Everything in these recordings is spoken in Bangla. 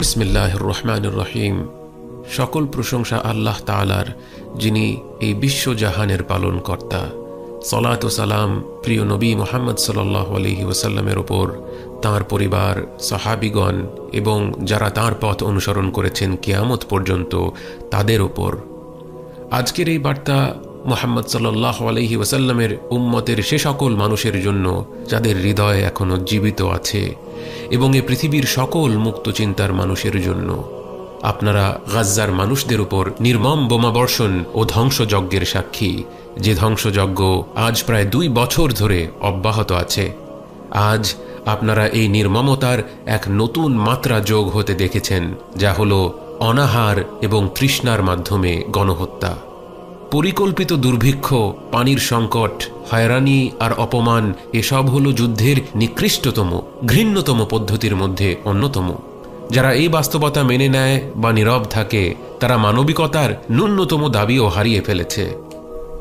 বিসমিল্লাহ রহমান রহিম সকল প্রশংসা আল্লাহ তালার যিনি এই বিশ্বজাহানের পালন কর্তা সলাত সালাম প্রিয় নবী মোহাম্মদ সাল্লাহ আলহি ওসাল্লামের ওপর তাঁর পরিবার, সাহাবিগণ এবং যারা তাঁর পথ অনুসরণ করেছেন কেয়ামত পর্যন্ত তাদের ওপর। আজকের এই বার্তা মোহাম্মদ সাল্লাহ আলহি ওসাল্লামের উম্মতের সে সকল মানুষের জন্য যাদের হৃদয় এখনও জীবিত আছে এবং এ পৃথিবীর সকল মুক্ত চিন্তার মানুষের জন্য, আপনারা গাজ্জার মানুষদের উপর নির্মম বোমাবর্ষণ ও ধ্বংসযজ্ঞের সাক্ষী, যে ধ্বংসযজ্ঞ আজ প্রায় দুই বছর ধরে অব্যাহত আছে। আজ আপনারা এই নির্মমতার এক নতুন মাত্রা যোগ হতে দেখেছেন, যা হল অনাহার এবং তৃষ্ণার মাধ্যমে গণহত্যা। পরিকল্পিত দুর্ভিক্ষ, পানির সংকট, হয়রানি আর অপমান, এসব হল যুদ্ধের নিকৃষ্টতম, ঘৃণ্যতম পদ্ধতির মধ্যে অন্যতম। যারা এই বাস্তবতা মেনে নেয় বা নীরব থাকে, তারা মানবিকতার ন্যূনতম দাবিও হারিয়ে ফেলেছে।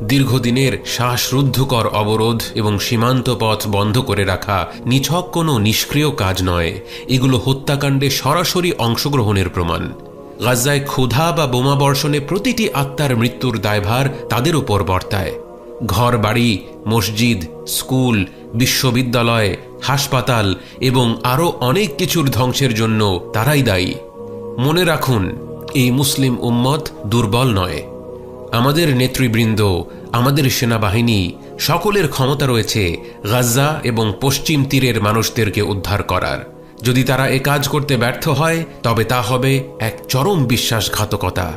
দীর্ঘদিনের শ্বাসরুদ্ধকর অবরোধ এবং সীমান্ত পথ বন্ধ করে রাখা নিছক কোনো নিষ্ক্রিয় কাজ নয়। এগুলো হত্যাকাণ্ডে সরাসরি অংশগ্রহণের প্রমাণ। গাজায় ক্ষুধা বা বোমা বর্ষণে প্রতিটি আত্মার মৃত্যুর দায়ভার তাদের উপর বর্তায়। ঘর বাড়ি মসজিদ, স্কুল, বিশ্ববিদ্যালয়, হাসপাতাল এবং আরও অনেক কিছুর ধ্বংসের জন্য তারাই দায়ী। মনে রাখুন, এই মুসলিম উম্মত দুর্বল নয়। আমাদের নেতৃবৃন্দ, আমাদের সেনাবাহিনী, সকলের ক্ষমতা রয়েছে গাজা এবং পশ্চিম তীরের মানুষদেরকে উদ্ধার করার। যদি তারা এ কাজ করতে ব্যর্থ হয়, তবে তা হবে এক চরম বিশ্বাসঘাতকতা।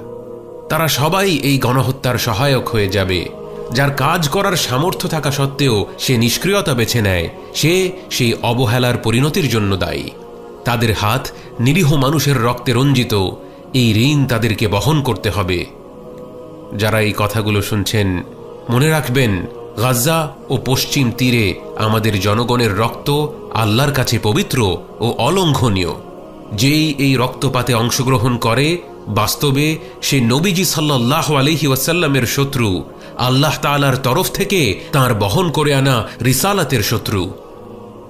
তারা সবাই এই গণহত্যার সহায়ক হয়ে যাবে। যার কাজ করার সামর্থ্য থাকা সত্ত্বেও সে নিষ্ক্রিয়তা বেছে নেয়। সে সেই অবহেলার পরিণতির জন্য দায়ী। তাদের হাত নিরীহ মানুষের রক্তে রঞ্জিত। এই ঋণ তাদেরকে বহন করতে হবে। যারা এই কথাগুলো শুনছেন, মনে রাখবেন গাজা ও পশ্চিম তীরে আমাদের জনগণের রক্ত আল্লাহর কাছে পবিত্র ও অলঙ্ঘনীয়। যেই এই রক্তপাতে অংশগ্রহণ করে, বাস্তবে সে নবীজি সাল্লাহ আলহি ওয়াসাল্লামের শত্রু, আল্লাহ তালার তরফ থেকে তার বহন করে আনা রিসালাতের শত্রু।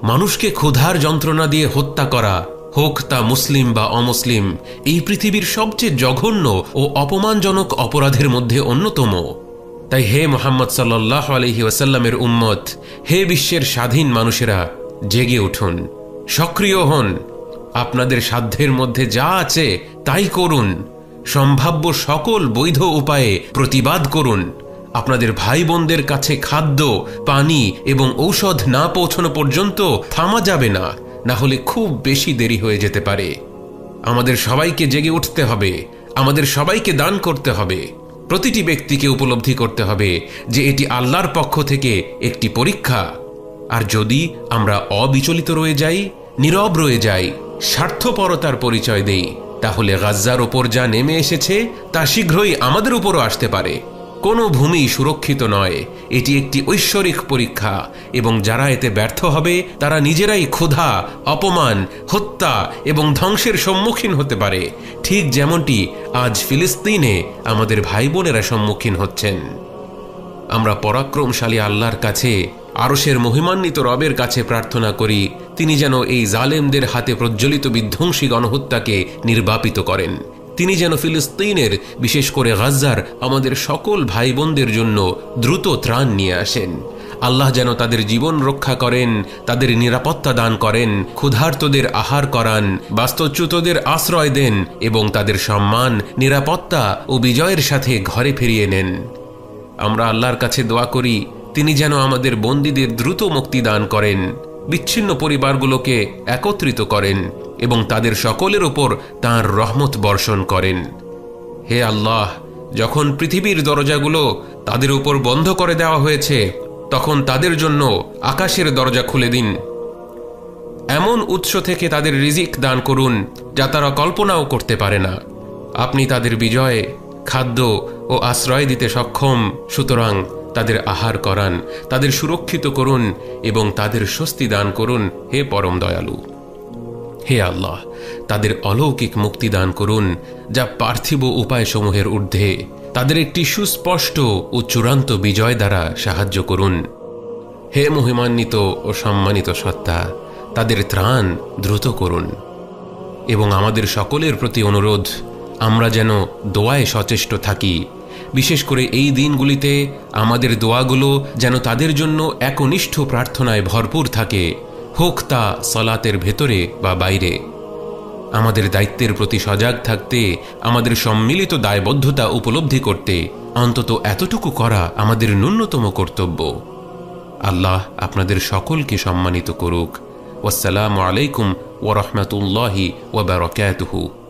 মানুষকে ক্ষুধার যন্ত্রণা দিয়ে হত্যা করা, হোক তা মুসলিম বা অমুসলিম, এই পৃথিবীর সবচেয়ে জঘন্য ও অপমানজনক অপরাধের মধ্যে অন্যতম। তাই হে মোহাম্মদ সাল্লাহ আলহি ওয়াসাল্লামের উম্মত, হে বিশ্বের স্বাধীন মানুষেরা, জেগে উঠুন, সক্রিয় হন, আপনাদের সাধ্যের মধ্যে যা আছে তাই করুন, সম্ভাব্য সকল বৈধ উপায়ে প্রতিবাদ করুন, আপনাদের ভাই বোনদের কাছে খাদ্য, পানি এবং ঔষধ না পৌঁছানো পর্যন্ত থামা যাবে না না হলে খুব বেশি দেরি হয়ে যেতে পারে। আমাদের সবাইকে জেগে উঠতে হবে, আমাদের সবাইকে দান করতে হবে। প্রতিটি ব্যক্তিকে উপলব্ধি করতে হবে যে এটি আল্লাহর পক্ষ থেকে একটি পরীক্ষা। আর যদি আমরা অবিচলিত রয়ে যাই, নীরব রয়ে যাই, স্বার্থপরতার পরিচয় দেই, তাহলে গাজ্জার ওপর যা নেমে এসেছে, তা শীঘ্রই আমাদের উপরও আসতে পারে। কোনো ভূমি সুরক্ষিত নয়। এটি একটি ঐশ্বরিক পরীক্ষা এবং যারা এতে ব্যর্থ হবে, তারা নিজেরাই ক্ষুধা, অপমান, হত্যা এবং ধ্বংসের সম্মুখীন হতে পারে। ঠিক যেমনটি আজ ফিলিস্তিনে আমাদের ভাই বোনেরা সম্মুখীন হচ্ছেন। আমরা পরাক্রমশালী আল্লাহর কাছে আরসের মহিমান্বিত রবের কাছে প্রার্থনা করি, তিনি যেন এই জালেমদের হাতে প্রজ্বলিত বিধ্বংসী গণহত্যাকে নির্বাপিত করেন। তিনি যেন ফিলিস্তিনের, বিশেষ করে গাজ্জার, আমাদের সকল ভাই বোনদের জন্য দ্রুত ত্রাণ নিয়ে আসেন। আল্লাহ যেন তাদের জীবন রক্ষা করেন, তাদের নিরাপত্তা দান করেন, ক্ষুধার্তদের আহার করান, বাস্তুচ্যুতদের আশ্রয় দেন এবং তাদের সম্মান, নিরাপত্তা ও বিজয়ের সাথে ঘরে ফিরিয়ে নেন। আমরা আল্লাহর কাছে দোয়া করি, তিনি যেন আমাদের বন্দীদের দ্রুত মুক্তি দান করেন, বিচ্ছিন্ন পরিবারগুলোকে একত্রিত করেন। এবং তাদের সকলের ওপর তাঁর রহমত বর্ষণ করেন। হে আল্লাহ, যখন পৃথিবীর দরজাগুলো তাদের উপর বন্ধ করে দেওয়া হয়েছে, তখন তাদের জন্য আকাশের দরজা খুলে দিন। এমন উৎস থেকে তাদের রিজিক দান করুন, যা তারা কল্পনাও করতে পারে না। আপনি তাদের বিজয়ে, খাদ্য ও আশ্রয় দিতে সক্ষম, সুতরাং তাদের আহার করান, তাদের সুরক্ষিত করুন এবং তাদের স্বস্তি দান করুন, হে পরম দয়ালু। হে আল্লাহ, তাদের অলৌকিক মুক্তি দান করুন, যা পার্থিব উপায়সমূহের ঊর্ধ্বে। তাদের একটি সুস্পষ্ট ও চূড়ান্ত বিজয় দ্বারা সাহায্য করুন। হে মহিমান্বিত ও সম্মানিত সত্তা, তাদের ত্রাণ দ্রুত করুন। এবং আমাদের সকলের প্রতি অনুরোধ, আমরা যেন দোয়ায় সচেষ্ট থাকি। বিশেষ করে এই দিনগুলিতে আমাদের দোয়াগুলো যেন তাদের জন্য একনিষ্ঠ প্রার্থনায় ভরপুর থাকে। হোক তা সলাতের ভেতরে বা বাইরে। আমাদের দায়িত্বের প্রতি সজাগ থাকতে, আমাদের সম্মিলিত দায়বদ্ধতা উপলব্ধি করতে অন্তত এতটুকু করা আমাদের ন্যূনতম কর্তব্য। আল্লাহ আপনাদের সকলকে সম্মানিত করুক। ওয়াসালামু আলাইকুম ওরহমতুল্লাহি ওবরকাতুহু